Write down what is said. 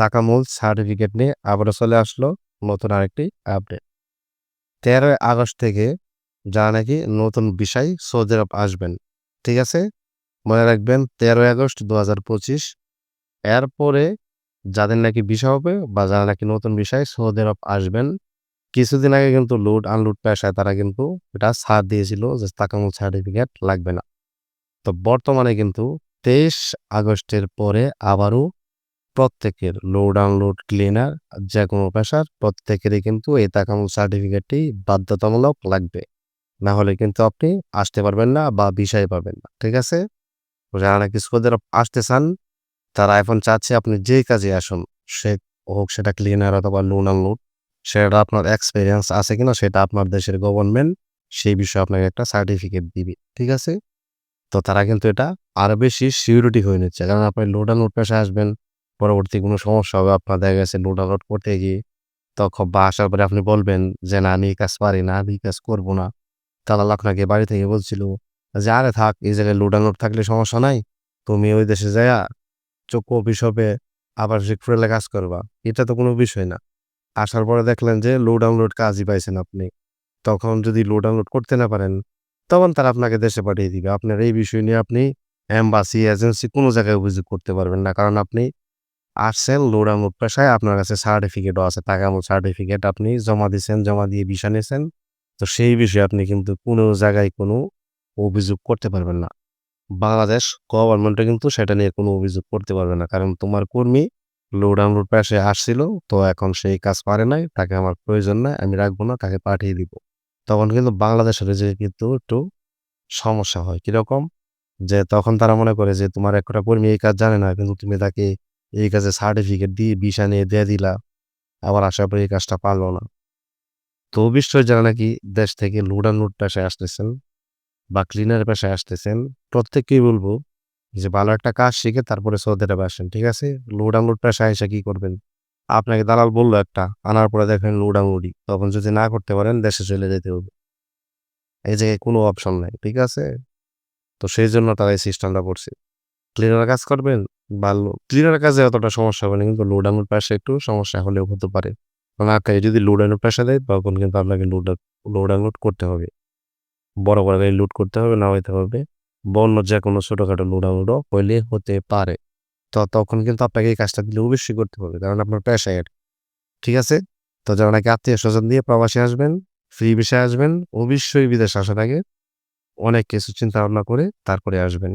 তাকামুল certificate নিয়ে আবারও চলে আসলো নতুন আরেকটি আপডেট। তেরোই আগস্ট থেকে যারা নাকি নতুন বিষয় সৌদি আরব আসবেন, ঠিক আছে? মনে রাখবেন তেরোই আগস্ট দু হাজার পঁচিশ, এরপরে যাদের নাকি বিষয় হবে বা যারা নাকি নতুন বিষয় সৌদি আরব আসবেন, কিছুদিন আগে কিন্তু লোড আনলোড পেশায় তারা কিন্তু এটা ছাড় দিয়েছিল যে তাকামুল সার্টিফিকেট লাগবে না। তো বর্তমানে কিন্তু তেইশ আগস্টের পরে আবারও প্রত্যেকের লোড আনলোড ক্লিনার যে কোনো পেশার প্রত্যেকেরই কিন্তু এই তাকামুল সার্টিফিকেটটি বাধ্যতামূলক লাগবে। না হলে কিন্তু আপনি আসতে পারবেন না বা বিষয় পাবেন না, ঠিক আছে? যারা নাকি আরব আসতে চান, তারা এখন চাচ্ছে আপনি যে কাজে আসুন, সে হোক সেটা ক্লিনার অথবা লোন আনলোড সেটা আপনার এক্সপিরিয়েন্স আছে কিনা সেটা আপনার দেশের গভর্নমেন্ট সেই বিষয়ে আপনাকে একটা সার্টিফিকেট দিবে, ঠিক আছে? তো তারা কিন্তু এটা আরও বেশি সিউরিটি হয়ে নিচ্ছে। কারণ আপনি লোড পেশায় আসবেন পরবর্তী কোনো সমস্যা হবে, আপনার দেখা গেছে লোড আনলোড করতে গিয়ে তখন বা আসার পরে আপনি বলবেন যে, না, আমি এই কাজ পারি না, আমি এই কাজ করব না। তাহলে আপনাকে বাড়ি থেকে বলছিল যে, আরে থাক, এই জায়গায় লোড আনলোড থাকলে সমস্যা নাই, তুমি ওই দেশে যাইয়া চোখ অফিস হবে, আবার রিক্রুয়ালে কাজ করবা। এটা তো কোনো বিষয় না। আসার পরে দেখলেন যে লোড আনলোড কাজই পাইছেন আপনি। তখন যদি লোড আনলোড করতে না পারেন, তখন তারা আপনাকে দেশে পাঠিয়ে দিবে। আপনার এই বিষয় নিয়ে আপনি এম্বাসি এজেন্সি কোনো জায়গায় অভিযোগ করতে পারবেন না। কারণ আপনি আসছেন লোড আনলোড পেশায়। আপনার কাছে সার্টিফিকেটও আছে, টাকা মতো সার্টিফিকেট আপনি জমা দিয়েছেন জমা দিয়ে ভিসা নিয়েছেন তো সেই বিষয়ে আপনি কিন্তু কোনো জায়গায় কোনো অভিযোগ করতে পারবেন না। বাংলাদেশ গভর্নমেন্টে কিন্তু সেটা নিয়ে কোনো অভিযোগ করতে পারবে না। কারণ তোমার কর্মী লোড আনলোড পেশায় আসছিল, তো এখন সেই কাজ পারে নাই, তাকে আমার প্রয়োজন নাই, আমি রাখব না, তাকে পাঠিয়ে দিব। তখন কিন্তু বাংলাদেশের যে কিন্তু একটু সমস্যা হয়। কীরকম? যে তখন তারা মনে করে যে তোমার একটা কর্মী এই কাজ জানে না, কিন্তু তুমি তাকে এই কাজে সার্টিফিকেট দিয়ে ভিসা নিয়ে দিয়ে দিলা আবার আসার পরে এই কাজটা পারল না। তো অবশ্যই যারা নাকি দেশ থেকে লোড আনলোড পেশায় আসতেছেন বা ক্লিনার পেশায় আসতেছেন, প্রত্যেককেই বলব যে ভালো একটা কাজ শিখে তারপরে সৌদি আরবে আসেন, ঠিক আছে? লোড আনলোড পেশায় এসে কি করবেন? আপনাকে দালাল বলল একটা, আনার পরে দেখেন লোড আনলোডই তখন যদি না করতে পারেন দেশে চলে যেতে হবে। এই জায়গায় কোনো অপশন নাই, ঠিক আছে? তো সেই জন্য তারা এই সিস্টেমটা করছে। ক্লিনার কাজ করবেন? বা ক্লিনার কাজে অতটা সমস্যা হবে না, কিন্তু লোড আনলোড পেশা একটু সমস্যা হলেও হতে পারে। কারণ আপনাকে যদি লোড আনলোড পেশা দেয়, তখন কিন্তু আপনাকে লোড লোড আনলোড করতে হবে। বড় বড় গাড়ি লোড করতে হবে, না হইতে হবে। বন্য যে কোনো ছোটোখাটো লোড আনলোডও হইলে হতে পারে। তো তখন কিন্তু আপনাকে এই কাজটা দিলে অবশ্যই করতে হবে, কারণ আপনার পেশায় এটা ঠিক আছে? তো যারা নাকি আত্মীয় স্বজন দিয়ে প্রবাসী আসবেন ফ্রি বিষয়ে আসবেন, অবশ্যই বিদেশ আসার আগে অনেক কিছু চিন্তা ভাবনা করে তারপরে আসবেন।